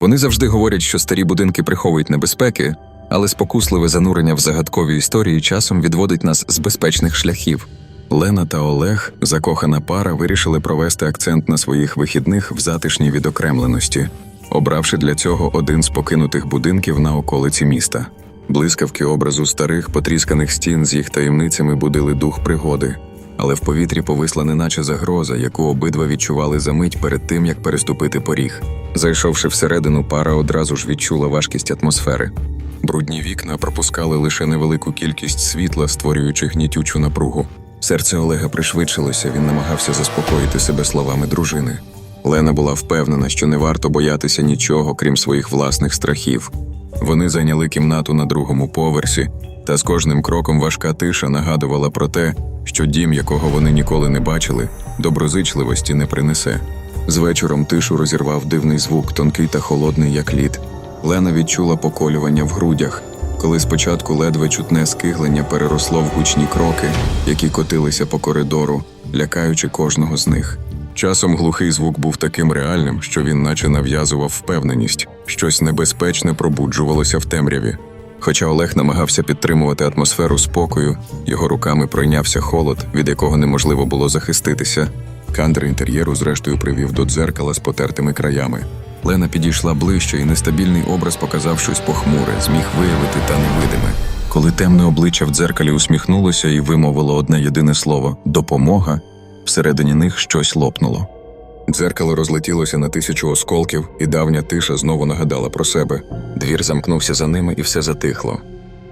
Вони завжди говорять, що старі будинки приховують небезпеки, але спокусливе занурення в загадкові історії часом відводить нас з безпечних шляхів. Лена та Олег, закохана пара, вирішили провести акцент на своїх вихідних в затишній відокремленості, обравши для цього один з покинутих будинків на околиці міста. Блискавки образу старих потрісканих стін з їх таємницями будили дух пригоди, але в повітрі повисла неначе загроза, яку обидва відчували за мить перед тим, як переступити поріг. Зайшовши всередину, пара одразу ж відчула важкість атмосфери. Брудні вікна пропускали лише невелику кількість світла, створюючи гнітючу напругу. Серце Олега пришвидшилося, він намагався заспокоїти себе словами дружини. Лена була впевнена, що не варто боятися нічого, крім своїх власних страхів. Вони зайняли кімнату на другому поверсі, та з кожним кроком важка тиша нагадувала про те, що дім, якого вони ніколи не бачили, доброзичливості не принесе. З вечором тишу розірвав дивний звук, тонкий та холодний, як лід. Лена відчула поколювання в грудях, коли спочатку ледве чутне скиглення переросло в гучні кроки, які котилися по коридору, лякаючи кожного з них. Часом глухий звук був таким реальним, що він наче нав'язував впевненість, щось небезпечне пробуджувалося в темряві. Хоча Олег намагався підтримувати атмосферу спокою, його руками пройнявся холод, від якого неможливо було захиститися. Кандр інтер'єру зрештою привів до дзеркала з потертими краями. Лена підійшла ближче, і нестабільний образ показав щось похмуре, зміг виявити та невидиме. Коли темне обличчя в дзеркалі усміхнулося і вимовило одне єдине слово допомога, всередині них щось лопнуло. Дзеркало розлетілося на тисячу осколків, і давня тиша знову нагадала про себе. Двір замкнувся за ними, і все затихло.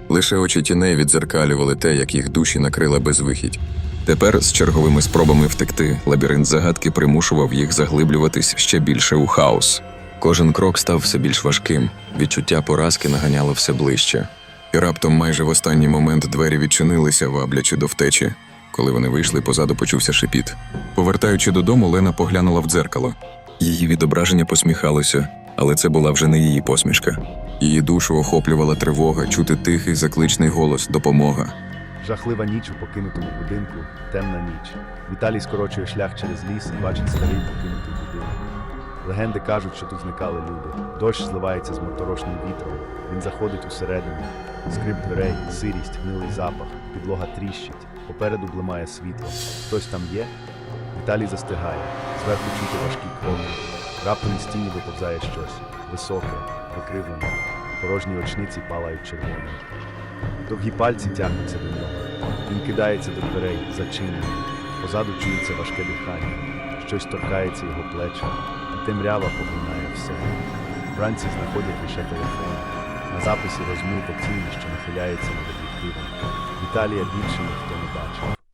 Лише очі тіней віддзеркалювали те, як їх душі накрила безвихідь. Тепер, з черговими спробами втекти, лабіринт загадки примушував їх заглиблюватись ще більше у хаос. Кожен крок став все більш важким, відчуття поразки наганяло все ближче. І раптом, майже в останній момент, двері відчинилися, ваблячи до втечі. Коли вони вийшли, позаду почувся шипіт. Повертаючи додому, Лена поглянула в дзеркало. Її відображення посміхалося, але це була вже не її посмішка. Її душу охоплювала тривога, чути тихий закличний голос допомога. Жахлива ніч у покинутому будинку, темна ніч. Віталій скорочує шлях через ліс і бачить старий покинутий будинок. Легенди кажуть, що тут зникали люди. Дощ зливається з моторошним вітром. Він заходить усередину. Скрип дверей, сирість, гнилий запах, підлога тріщить. Попереду блимає світло. Хтось там є? Віталій застигає. Зверху чути важкі кроки. Раптом із стіні виповзає щось високе, викривлене. Порожні очниці палають червоним. Довгі пальці тягнуться до нього. Він кидається до дверей, зачинений. Позаду чується важке дихання. Щось торкається його плеча, і темрява поглинає все. Вранці знаходять лише телефон. На записі розмита тінь, що нахиляється над об'єктивом. Віталія більше ніхто не бачив.